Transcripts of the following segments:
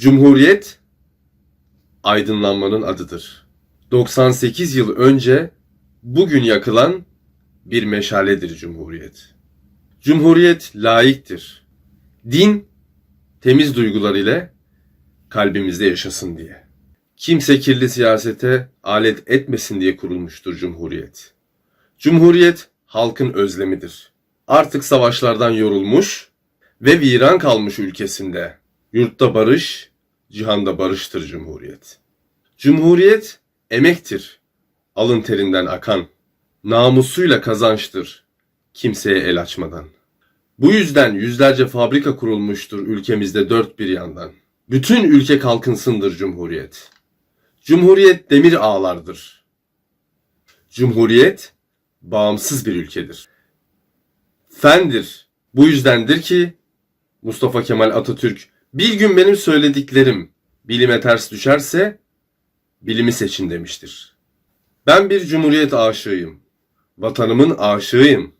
Cumhuriyet aydınlanmanın adıdır. 98 yıl önce bugün yakılan bir meşaledir Cumhuriyet. Cumhuriyet laiktir. Din temiz duygular ile kalbimizde yaşasın diye. Kimse kirli siyasete alet etmesin diye kurulmuştur Cumhuriyet. Cumhuriyet halkın özlemidir. Artık savaşlardan yorulmuş ve viran kalmış ülkesinde yurtta barış, cihanda barıştır Cumhuriyet. Cumhuriyet emektir, alın terinden akan, namusuyla kazançtır, kimseye el açmadan. Bu yüzden yüzlerce fabrika kurulmuştur ülkemizde dört bir yandan. Bütün ülke kalkınsındır Cumhuriyet. Cumhuriyet demir ağlardır. Cumhuriyet bağımsız bir ülkedir. Fendir. Bu yüzdendir ki Mustafa Kemal Atatürk bir gün benim söylediklerim bilime ters düşerse bilimi seçin demiştir. Ben bir cumhuriyet aşığıyım. Vatanımın aşığıyım.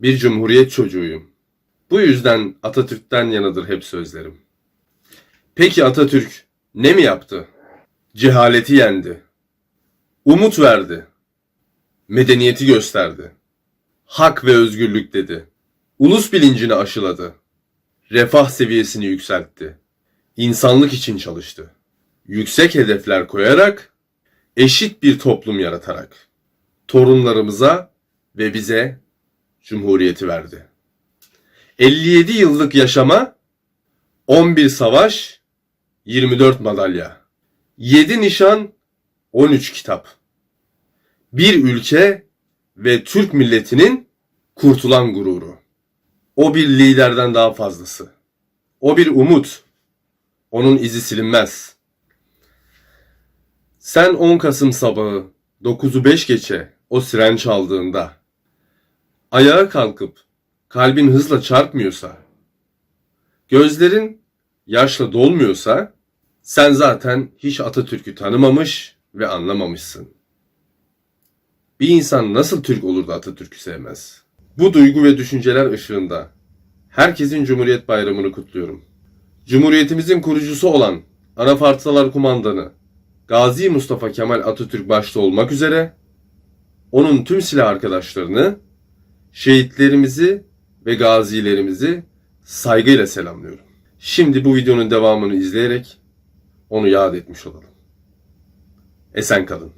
Bir cumhuriyet çocuğuyum. Bu yüzden Atatürk'ten yanadır hep sözlerim. Peki Atatürk ne mi yaptı? Cehaleti yendi. Umut verdi. Medeniyeti gösterdi. Hak ve özgürlük dedi. Ulus bilincini aşıladı. Refah seviyesini yükseltti. İnsanlık için çalıştı. Yüksek hedefler koyarak, eşit bir toplum yaratarak torunlarımıza ve bize cumhuriyeti verdi. 57 yıllık yaşama 11 savaş, 24 madalya, 7 nişan, 13 kitap. Bir ülke ve Türk milletinin kurtulan gururu. O bir liderden daha fazlası. O bir umut. Onun izi silinmez. Sen 10 Kasım sabahı 9'u 5 geçe o siren çaldığında ayağa kalkıp kalbin hızla çarpmıyorsa, gözlerin yaşla dolmuyorsa sen zaten hiç Atatürk'ü tanımamış ve anlamamışsın. Bir insan nasıl Türk olur da Atatürk'ü sevmez? Bu duygu ve düşünceler ışığında herkesin Cumhuriyet Bayramı'nı kutluyorum. Cumhuriyetimizin kurucusu olan Anafartalar Kumandanı Gazi Mustafa Kemal Atatürk başta olmak üzere onun tüm silah arkadaşlarını, şehitlerimizi ve gazilerimizi saygıyla selamlıyorum. Şimdi bu videonun devamını izleyerek onu yad etmiş olalım. Esen kalın.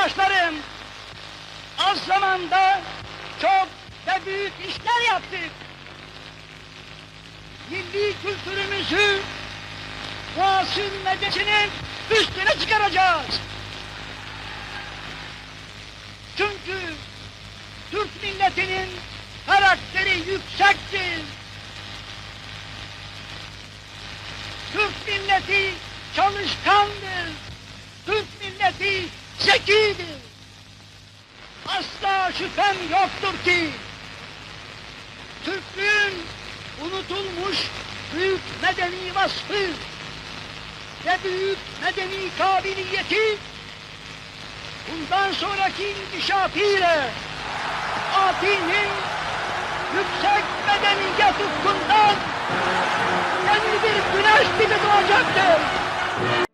Yurttaşlarım, az zamanda çok ve büyük işler yaptık. Milli kültürümüzü muasır medyasının üstüne çıkaracağız. Çünkü Türk milletinin karakteri yüksektir. Türk milleti çalışkandır. Türk milleti zekidir. Asla şüphem yoktur ki Türklüğün unutulmuş büyük medeni vasfı ve büyük medeni kabiliyeti bundan sonraki inkişafıyla Fatih'in yüksek medeniyet ufkundan yeni bir güneş gibi doğacaktır.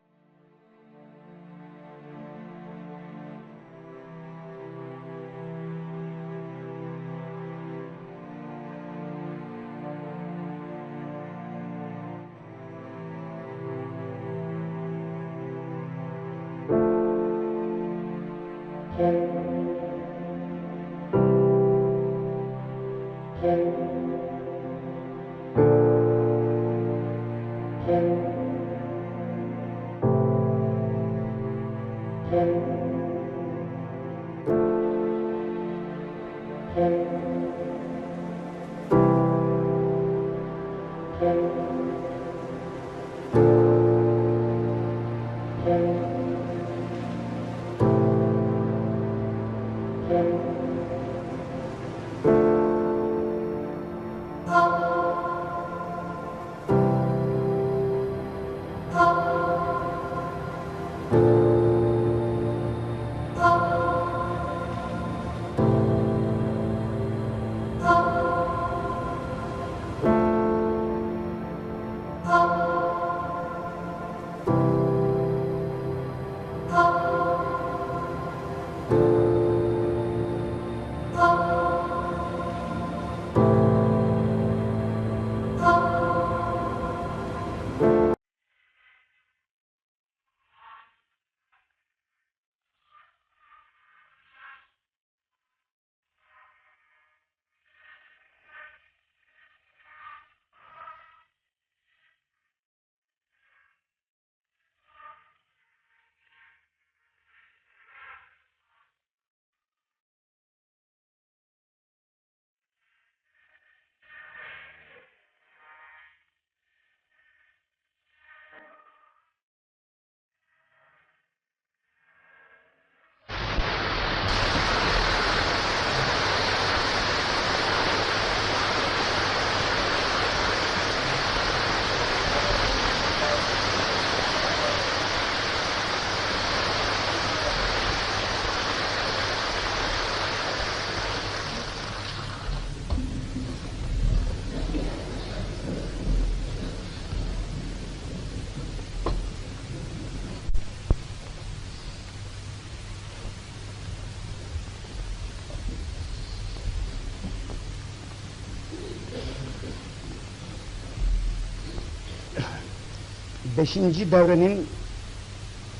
Beşinci devrenin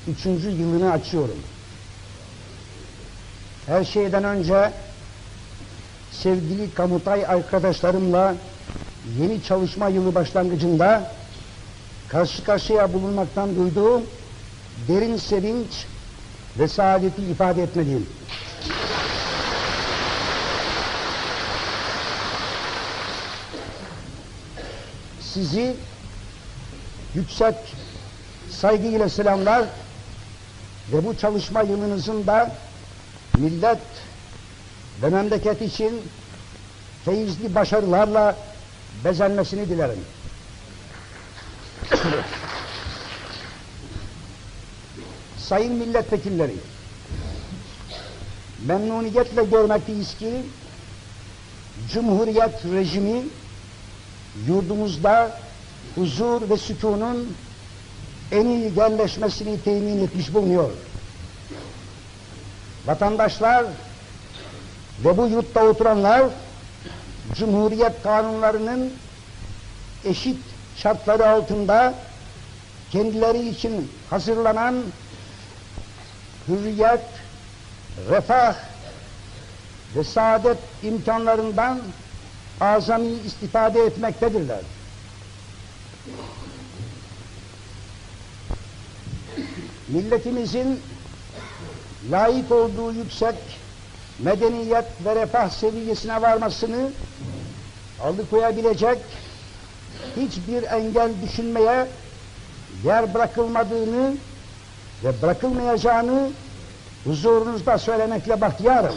üçüncü yılını açıyorum. Her şeyden önce sevgili Kamutay arkadaşlarımla yeni çalışma yılı başlangıcında karşı karşıya bulunmaktan duyduğum derin sevinç ve saadeti ifade etmeliyim. Sizi yüksek saygıyla selamlar ve bu çalışma yılınızın da millet ve memleket için feyizli başarılarla bezenmesini dilerim. Sayın milletvekilleri, memnuniyetle görmekteyiz ki Cumhuriyet rejimi yurdumuzda huzur ve sükunun en iyi yerleşmesini temin etmiş bulunuyor. Vatandaşlar ve bu yurtta oturanlar Cumhuriyet kanunlarının eşit şartları altında kendileri için hazırlanan hürriyet, refah ve saadet imkanlarından azami istifade etmektedirler. Milletimizin layık olduğu yüksek medeniyet ve refah seviyesine varmasını alıkoyabilecek hiçbir engel düşünmeye yer bırakılmadığını ve bırakılmayacağını huzurunuzda söylemekle bahtiyarım.